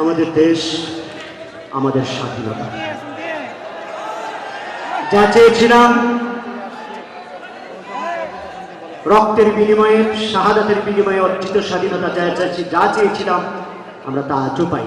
আমাদের দেশ, আমাদের স্বাধীনতা। যা চেয়েছিলাম, রক্তের বিনিময়ে, শাহাদাতের বিনিময়ে অর্জিত স্বাধীনতা যা চাইছি, যা চেয়েছিলাম, আমরা তা আজও পাই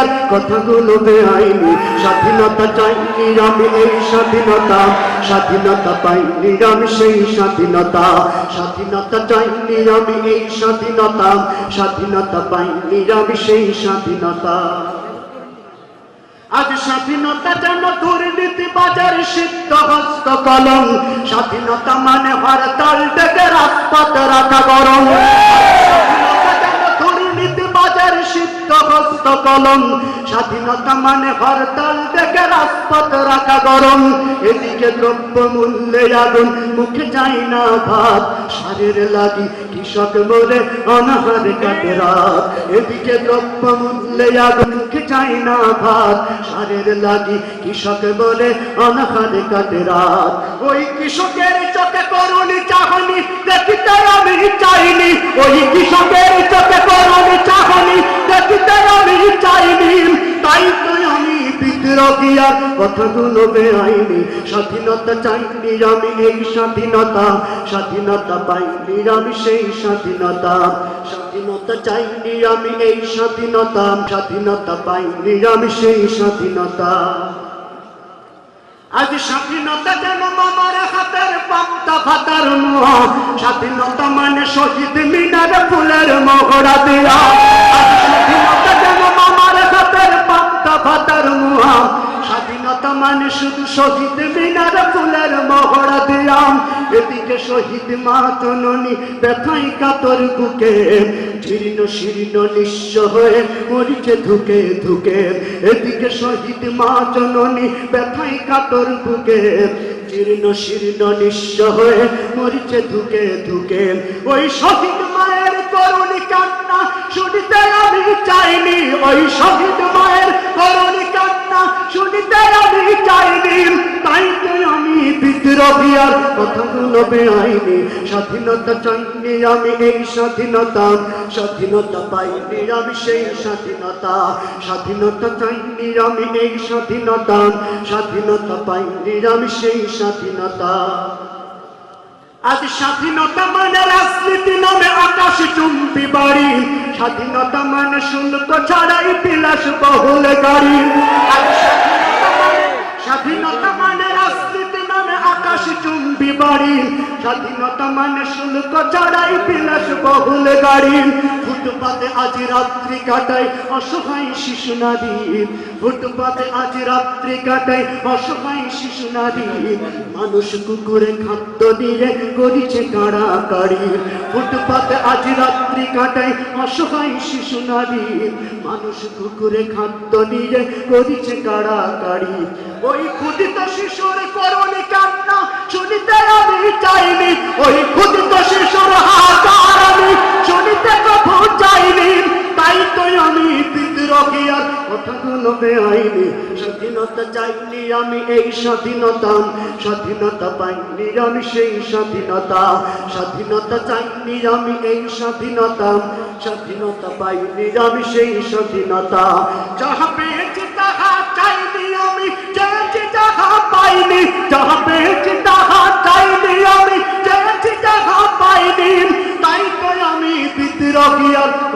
আর কথাগুলো বেআইনি। স্বাধীনতা চাইনি আমি এই স্বাধীনতা। স্বাধীনতা পাইনি আমি সেই স্বাধীনতা। স্বাধীনতা চাইনি আমি এই স্বাধীনতা। স্বাধীনতা পাইনি আমি সেই স্বাধীনতা। আজ স্বাধীনতা যেন দুর্নীতি বাজার সিদ্ধ হস্ত কলম। স্বাধীনতা মানে হরতাল, ডেকে রাজপথ রাখা গরম স্বাধীনতা যেন দুর্নীতি বাজার সিদ্ধ হস্ত কলম স্বাধীনতা মানে হরতাল রাজপথ রাখা এদিকে দ্রব্য মূল্যে আগুন, মুখে যায় না ভাত, সারের লাগি কৃষক কাটে রাত। ওই কৃষকের চোখে করুনি চাহনি দেখিতে আমি চাইনি। ওই কৃষকের চোখে করুনি চাহনি দেখিতে আমি আমি আর কথাগুলো বেআইনি স্বাধীনতা চাইনি আমি এই স্বাধীনতা। স্বাধীনতা পাইনি আমি সেই স্বাধীনতা। স্বাধীনতা চাইনি আমি এই স্বাধীনতা। স্বাধীনতা পাইনি আমি সেই স্বাধীনতা। আজ স্বাধীনতা যেন মামার হাতের পান্তা ভাতার মোয়া। স্বাধীনতা মানে শহীদ মিনার ফুলের মহড়া দেয়া। শুধু শহীদ মিনার ফুলের মহড়া দিলাম। এদিকে শহীদ মা ব্যথাই কাতর বুকে। জীর্ণ শীর্ণ নিঃস্ব হয়ে মরিছে ধুকে ধুকে। এদিকে শহীদ মা জননী ব্যথাই কাতর বুকে। জীর্ণ শীর্ণ নিঃস্ব হয়ে মরিছে ধুকে ধুকে। ওই শহীদ মায়ের করুণী কান্না শুনিতে আমি চাইনি। ওই শহীদ মায়ের করুণী কান্না শুনিতে আমি স্বাধীনতা চাইনি আমি এই স্বাধীনতা স্বাধীনতা পাইনি আমি সেই স্বাধীনতা। স্বাধীনতা চাইনি আমি এই স্বাধীনতা স্বাধীনতা পাইনি আমি সেই স্বাধীনতা। আজ স্বাধীনতা মানে রাজনীতি নামে আকাশ চুম্বি বাড়ি। স্বাধীনতা মানে ছাড়াই বিলাস বহুল গাড়ি আজ স্বাধীনতা মানে- স্বাধীনতা মানে রাজনীতি নামে আকাশ চুম্বি বাড়ি স্বাধীনতা মানে শুল্ক ছাড়াই বিলাস বহুল গাড়ি। ফুটপাতে আজ রাত্রি কাটায় অসহায় শিশু নারী। ফুটপাতে আজ রাত্রি অসহায় শিশু নারী। মানুষ কুকুরে খাদ্য দিয়ে করিছে কাড়াকাড়ি। ফুটপাতে আজ রাত্রি কাটায় অসহায় শিশু নারী। মানুষ কুকুরে খাদ্য দিয়ে করিছে কাড়াকাড়ি। ওই ক্ষুদিত শিশুর করণি কান্না আমি চাইনি, ওই ক্ষুদিত শিশুর হাহাকার আমি শুনিতে কখনো চাইনি। তাই তো আমি বিদ্রোহী আর কথাগুলো বেআইনি। স্বাধীনতা চাইনি আমি স্বাধীনতা পাইনি আমি সেই স্বাধীনতা। যাহা পেয়েছি